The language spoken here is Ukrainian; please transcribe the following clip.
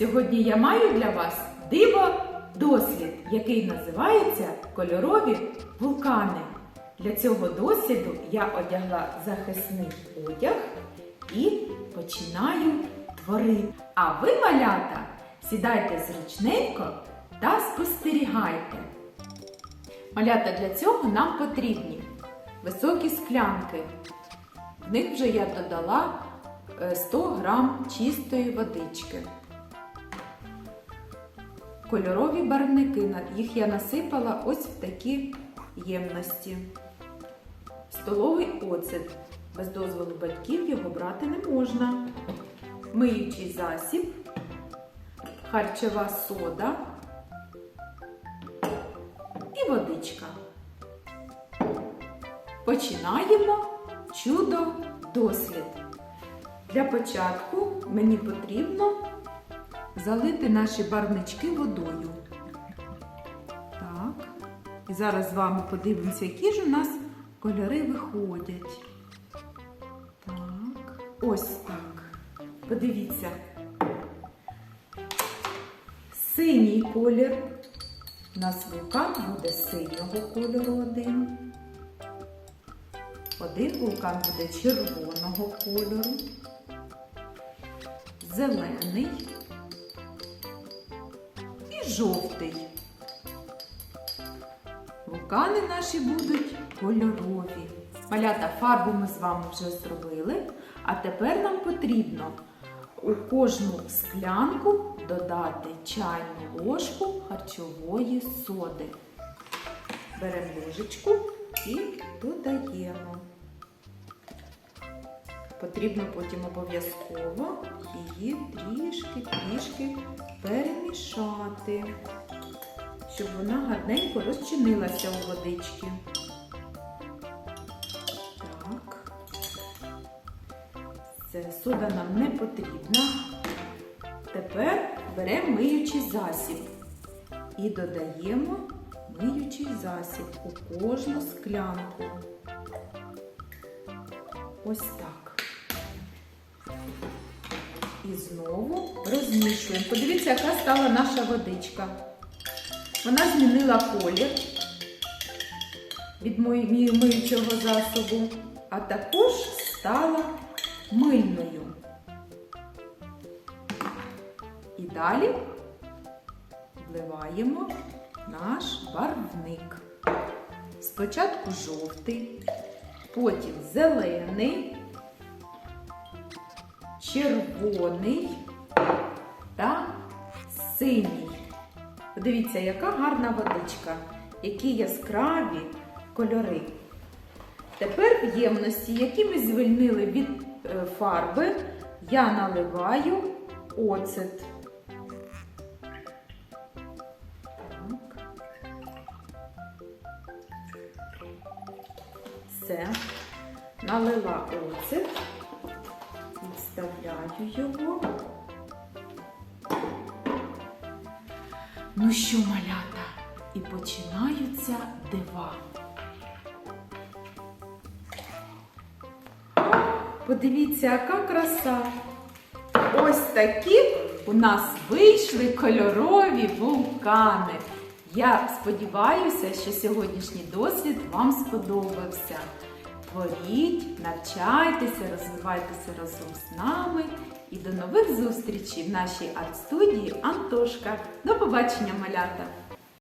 Сьогодні я маю для вас диво дослід, який називається Кольорові вулкани. Для цього досліду я одягла захисний одяг і починаю творити. А ви, малята, сідайте зручненько та спостерігайте. Малята для цього нам потрібні високі склянки. В них вже я додала 100 грам чистої водички. Кольорові барвники, їх я насипала ось в такі ємності. Столовий оцет. Без дозволу батьків його брати не можна. Миючий засіб, харчова сода і водичка. Починаємо чудо дослід. Для початку мені потрібно залити наші барвнички водою. Так. І зараз з вами подивимося, які ж у нас кольори виходять. Так. Ось так. Подивіться. Синій колір. У нас вулкан буде синього кольору один. Один вулкан буде червоного кольору. Зелений і жовтий. Вулкани наші будуть кольорові. Малята фарбу ми з вами вже зробили, а тепер нам потрібно у кожну склянку додати чайну ложку харчової соди. Беремо ложечку і додаємо. Потрібно потім обов'язково її трішки-трішки перемішати, щоб вона гарненько розчинилася у водички. Так. Це сода нам не потрібна. Тепер беремо миючий засіб і додаємо миючий засіб у кожну склянку. Ось так. І знову розмішуємо. Подивіться, яка стала наша водичка. Вона змінила колір від миючого засобу, а також стала мильною. І далі вливаємо наш барвник. Спочатку жовтий, потім зелений, червоний та синій. Подивіться, яка гарна водичка, які яскраві кольори. Тепер ємності, які ми звільнили від е, фарби, я наливаю оцет. Так. Все. Налила оцет, відставляю його. Ну що, малята, і починаються дива. Подивіться, яка краса. Ось такі у нас вийшли кольорові вулкани. Я сподіваюся, що сьогоднішній дослід вам сподобався. Творіть, навчайтеся, розвивайтеся разом з нами. І до нових зустрічей в нашій арт-студії Антошка. До побачення, малята!